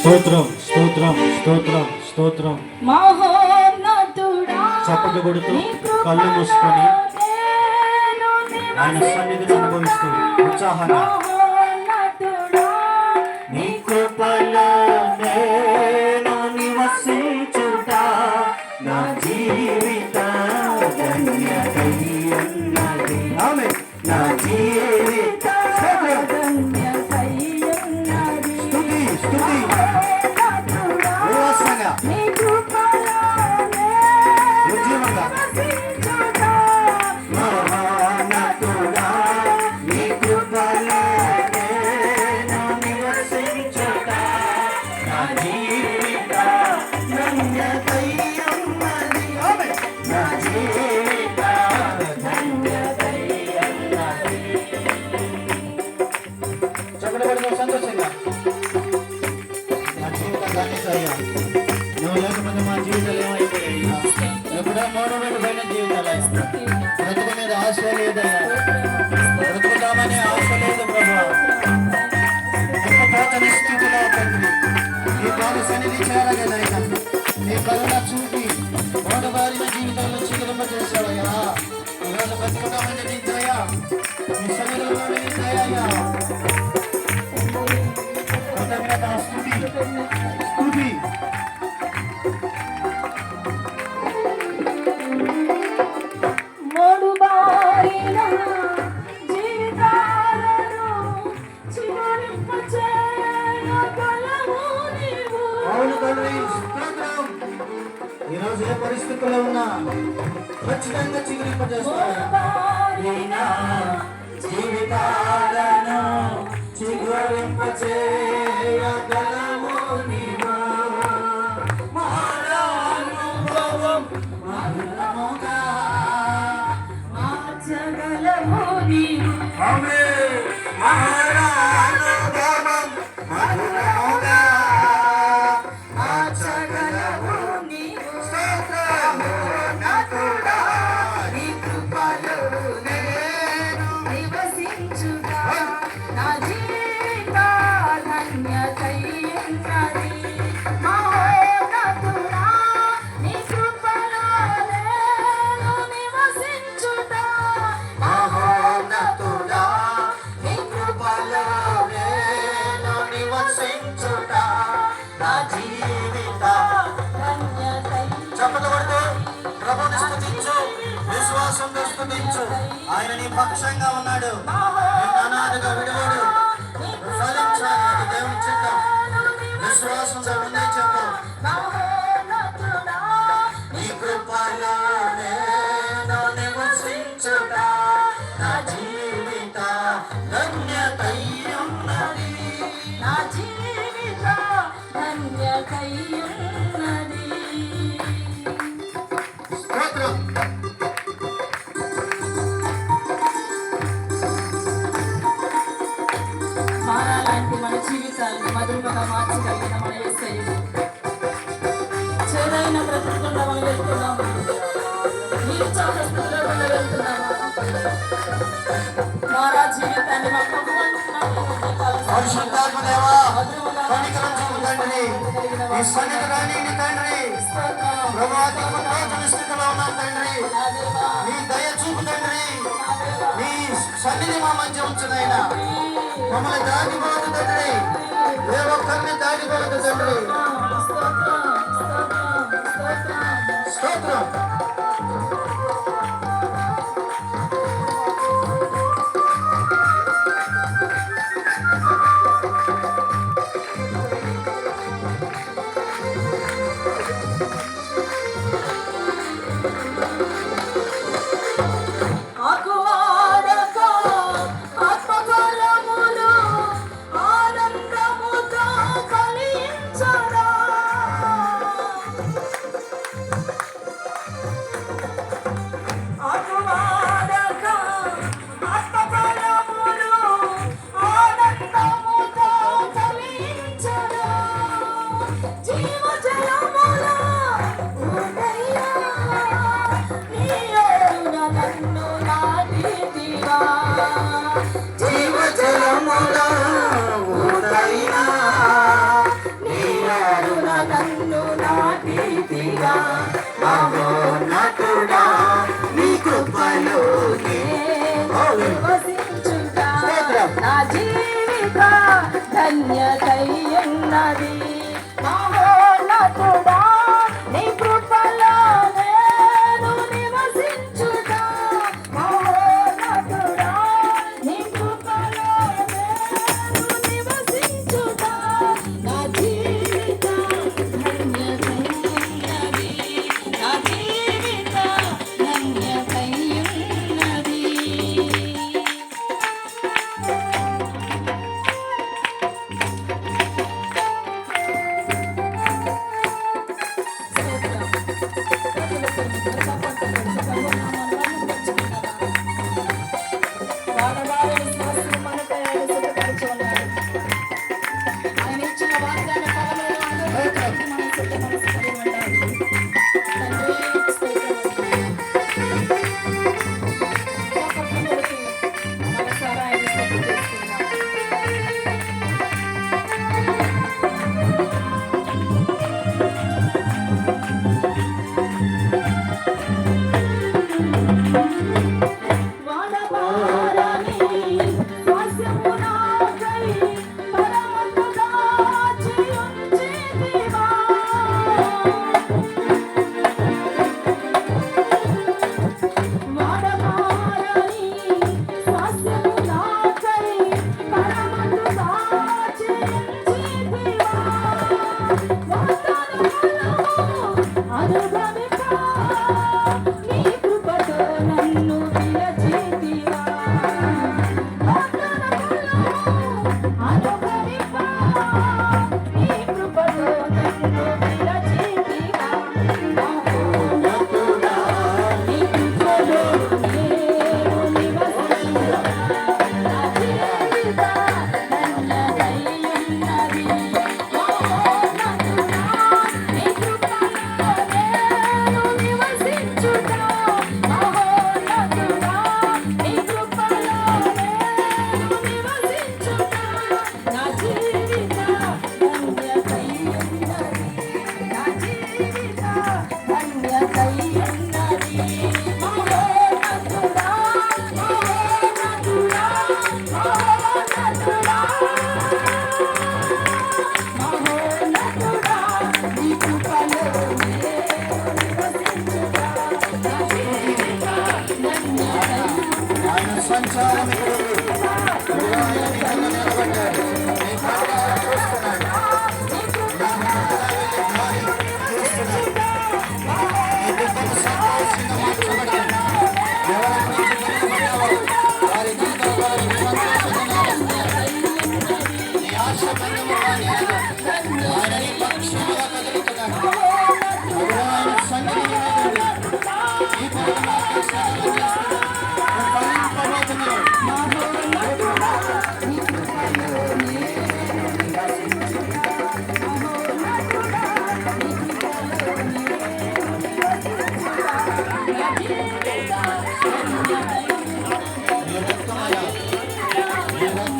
స్తోత్రం స్తోత్రం స్తోత్రం స్తోత్రం. చప్పట్లు కొడుతూ కళ్ళు మూసుకొని ఆయన సన్నిధిని అనుభవిస్తూ ఉత్సాహంగా బ్రతుకు మీద ఆశ లేదయ్యా బ్రతుకుతామనే ఆశ లేదు ప్రభా పోతని స్థితిలో తండ్రి నీ పాలు సన్నిధి చేరలేదయ్యా నీ కరుణ చూపి మోడబారిన జీవితంలో చిగురింప చేశావయ్యా ఈరోజు బ్రతుకుతామని నీ దయ నీ శరీరంలో నీ దయయ్యా స్థుతి స్థుతి ఏ పరిస్థితుల్లో ఉన్నా ఖచ్చితంగా బారిన జీవితాలను చిగురింపచేయగలవు నీవు. మహానుభవం మధురముగా. మార్చగలవు నీవు. ఆమేన్. మహానుభవం స్తుతించు ఆయన నీ పక్షంగా ఉన్నాడు. అనాథగా విడువడు. విశ్వాసంతో ముందే చెప్పు నీ వెళ్తున్నాము మారా జీవితాన్ని మా ప్రభు అంటున్నాడు, నీ కాలం పరిశుద్ధాత్మ దేవా మధురముగా కనికరం చూపు తండ్రి. ఈ సన్నిధి రాని తండ్రి. స్తోత్రం. ప్రభాతి రోజుల స్థితిలో ఉన్నాం తండ్రి. నా దేవా, నీ దయ చూపు తండ్రి. నా దేవా, నీ సన్నిధి మా మధ్య ఉంచునైనా. మమ్మల్ని దాటిపోదు తండ్రి. ఏ ఒక్కరిని దాటిపోదు తండ్రి. స్తోత్రం, స్తోత్రం, Okay. 你点啊。Uno. ఆయన Yeah.